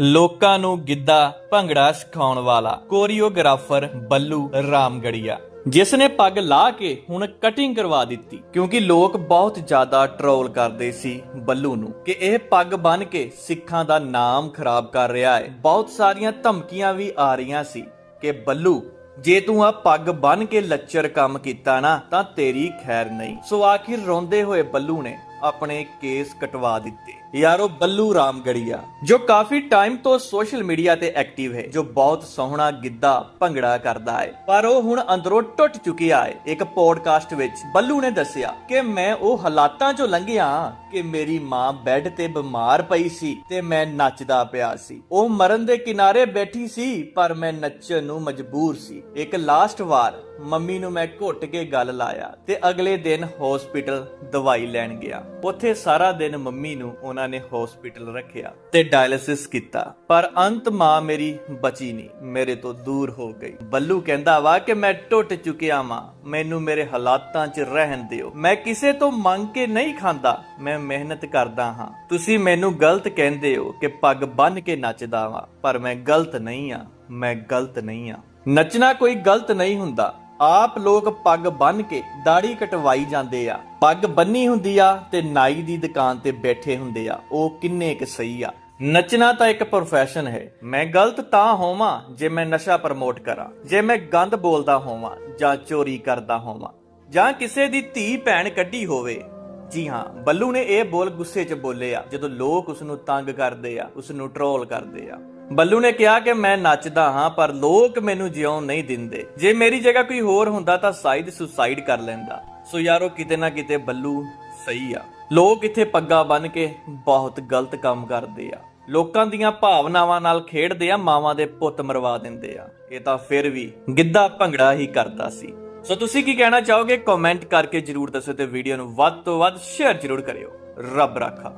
ਲੋਕਾਂ ਨੂੰ ਗਿੱਧਾ ਭੰਗੜਾ ਸਿਖਾਉਣ ਵਾਲਾ ਕੋਰੀਓਗ੍ਰਾਫਰ ਬੱਲੂ ਰਾਮਗੜੀਆ ਜਿਸ ਨੇ ਪੱਗ ਲਾ ਕੇ ਹੁਣ ਕਟਿੰਗ ਕਰਵਾ ਦਿੱਤੀ। ਕਿਉਂਕਿ ਲੋਕ ਬਹੁਤ ਜ਼ਿਆਦਾ ਟਰੋਲ ਕਰਦੇ ਸੀ ਬੱਲੂ ਨੂੰ ਕਿ ਇਹ ਪੱਗ ਬੰਨ ਕੇ ਸਿੱਖਾਂ ਦਾ ਨਾਮ ਖਰਾਬ ਕਰ ਰਿਹਾ ਹੈ। ਬਹੁਤ ਸਾਰੀਆਂ ਧਮਕੀਆਂ ਵੀ ਆ ਰਹੀਆਂ ਸੀ ਕਿ ਬੱਲੂ, ਜੇ ਤੂੰ ਆ ਪੱਗ ਬੰਨ ਕੇ ਲੱਚਰ ਕੰਮ ਕੀਤਾ ਨਾ, ਤਾਂ ਤੇਰੀ ਖੈਰ ਨਹੀਂ। ਸੋ ਆਖਿਰ ਰੋਂਦੇ ਹੋਏ ਬੱਲੂ ਨੇ ਆਪਣੇ ਕੇਸ ਕਟਵਾ ਦਿੱਤੇ। ਯਾਰੋ, ਬੱਲੂ ਰਾਮਗੜੀਆ, ਜੋ ਕਾਫੀ ਟਾਈਮ ਤੋਂ ਸੋਸ਼ਲ ਮੀਡੀਆ ਤੇ ਐਕਟਿਵ ਹੈ, ਜੋ ਬਹੁਤ ਸੋਹਣਾ ਗਿੱਧਾ ਭੰਗੜਾ ਕਰਦਾ ਹੈ। ਪਰ ਉਹ ਹੁਣ ਅੰਦਰੋਂ ਟੁੱਟ ਚੁੱਕਿਆ ਹੈ। ਇੱਕ ਪੋਡਕਾਸਟ ਵਿੱਚ ਬੱਲੂ ਨੇ ਦੱਸਿਆ ਕਿ ਮੈਂ ਉਹ ਹਾਲਾਤਾਂ ਚੋਂ ਲੰਘਿਆ ਕਿ ਮੇਰੀ ਮਾਂ ਬੈੱਡ ਤੇ ਬਿਮਾਰ ਪਈ ਸੀ ਤੇ ਮੈਂ ਨੱਚਦਾ ਪਿਆ ਸੀ। ਉਹ ਮਰਨ ਦੇ ਕਿਨਾਰੇ ਬੈਠੀ ਸੀ, ਪਰ ਮੈਂ ਨੱਚਣ ਨੂੰ ਮਜਬੂਰ ਸੀ। ਇੱਕ ਲਾਸਟ ਵਾਰ ਮੰਮੀ ਨੂੰ ਮੈਂ ਘੁੱਟ ਕੇ ਗੱਲ ਲਾਇਆ ਤੇ ਅਗਲੇ ਦਿਨ ਹਸਪੀਟਲ ਦਵਾਈ ਲੈਣ ਗਿਆ। ਉੱਥੇ ਸਾਰਾ ਦਿਨ ਮੰਮੀ ਨੂੰ ਉਹਨਾਂ ਨੇ ਹਸਪੀਟਲ ਰੱਖਿਆ ਤੇ ਡਾਇਲਿਸਿਸ ਕੀਤਾ। ਪਰ ਅੰਤ ਮਾਂ ਮੇਰੀ ਬਚੀ ਨਹੀਂ, ਮੇਰੇ ਤੋਂ ਦੂਰ ਹੋ ਗਈ। ਬੱਲੂ ਕਹਿੰਦਾ ਵਾ ਕਿ ਮੈਂ ਟੁੱਟ ਚੁੱਕਿਆ ਮਾਂ ਮੈਨੂੰ ਮੇਰੇ ਹਾਲਾਤਾਂ 'ਚ ਰਹਿਣ ਦਿਓ। ਮੈਂ ਕਿਸੇ ਤੋਂ ਮੰਗ ਕੇ ਨਹੀਂ ਖਾਂਦਾ, ਮੈਂ ਮਿਹਨਤ ਕਰਦਾ ਹਾਂ। ਤੁਸੀਂ ਮੈਨੂੰ ਗਲਤ ਕਹਿੰਦੇ ਹੋ ਕਿ ਪੱਗ ਬੰਨ ਕੇ ਨੱਚਦਾ ਵਾਂ, ਪਰ ਮੈਂ ਗਲਤ ਨਹੀਂ ਆ, ਮੈਂ ਗਲਤ ਨਹੀਂ ਆ। ਨੱਚਣਾ ਕੋਈ ਗਲਤ ਨਹੀਂ ਹੁੰਦਾ। ਆਪ ਲੋਕ ਪੱਗ ਬੰਨ ਕੇ ਦਾੜੀ ਕਟਵਾਈ ਜਾਂਦੇ ਆ। ਪੱਗ ਬੰਨੀ ਹੁੰਦੀ ਆ ਤੇ ਨਾਈ ਦੀ ਦੁਕਾਨ ਤੇ ਬੈਠੇ ਹੁੰਦੇ ਆ। ਉਹ ਕਿੰਨੇ ਕੁ ਸਹੀ ਆ। ਨੱਚਣਾ ਤਾਂ ਇੱਕ ਪ੍ਰੋਫੈਸ਼ਨ ਹੈ। ਮੈਂ ਗਲਤ ਤਾਂ ਹੋਵਾਂ ਜੇ ਮੈਂ ਨਸ਼ਾ ਪ੍ਰਮੋਟ ਕਰਾਂ। ਜੇ ਮੈਂ ਗੰਦ ਬੋਲਦਾ ਹੋਵਾਂ ਜਾਂ ਚੋਰੀ ਕਰਦਾ ਹੋਵਾਂ। ਜਾਂ ਕਿਸੇ ਦੀ ਧੀ ਭੈਣ ਕੱਢੀ ਹੋਵੇ। ਜੀ ਹਾਂ, ਬੱਲੂ ਨੇ ਇਹ ਬੋਲ ਗੁੱਸੇ 'ਚ ਬੋਲੇ ਆ। ਜਦੋਂ ਲੋਕ ਉਸ ਨੂੰ ਤੰਗ ਕਰਦੇ ਆ ਉਸ ਨੂੰ ਟਰੋਲ ਕਰਦੇ ਆ। ਬੱਲੂ ਨੇ ਕਿਹਾ ਕਿ ਮੈਂ ਨੱਚਦਾ ਹਾਂ, ਪਰ ਲੋਕ ਮੈਨੂੰ ਜਿਉਣ ਨਹੀਂ ਦਿੰਦੇ। ਜੇ ਮੇਰੀ ਜਗ੍ਹਾ ਕੋਈ ਹੋਰ ਹੁੰਦਾ ਤਾਂ ਸ਼ਾਇਦ ਸੁਸਾਈਡ ਕਰ ਲੈਂਦਾ। ਸੋ ਯਾਰੋ, ਕਿਤੇ ਨਾ ਕਿਤੇ ਬੱਲੂ ਸਹੀ ਆ। ਲੋਕ ਇੱਥੇ ਪੱਗਾ ਬੰਨ ਕੇ ਬਹੁਤ ਗਲਤ ਕੰਮ ਕਰਦੇ ਆ। ਲੋਕਾਂ ਦੀਆਂ ਭਾਵਨਾਵਾਂ ਨਾਲ ਖੇਡਦੇ ਆ, ਮਾਵਾਂ ਦੇ ਪੁੱਤ ਮਰਵਾ ਦਿੰਦੇ ਆ। ਇਹ ਤਾਂ ਫਿਰ ਵੀ ਗਿੱਧਾ ਭੰਗੜਾ ਹੀ ਕਰਦਾ ਸੀ। ਸੋ ਤੁਸੀਂ ਕੀ ਕਹਿਣਾ ਚਾਹੋਗੇ? ਕਮੈਂਟ ਕਰਕੇ ਜਰੂਰ ਦੱਸੋ ਤੇ ਵੀਡੀਓ ਨੂੰ ਵੱਧ ਤੋਂ ਵੱਧ ਸ਼ੇਅਰ ਜਰੂਰ ਕਰਿਓ। ਰੱਬ ਰਾਖਾ।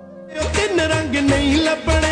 ਤਿੰਨ ਰੰਗ ਨਹੀਂ ਲੱਭਣੇ।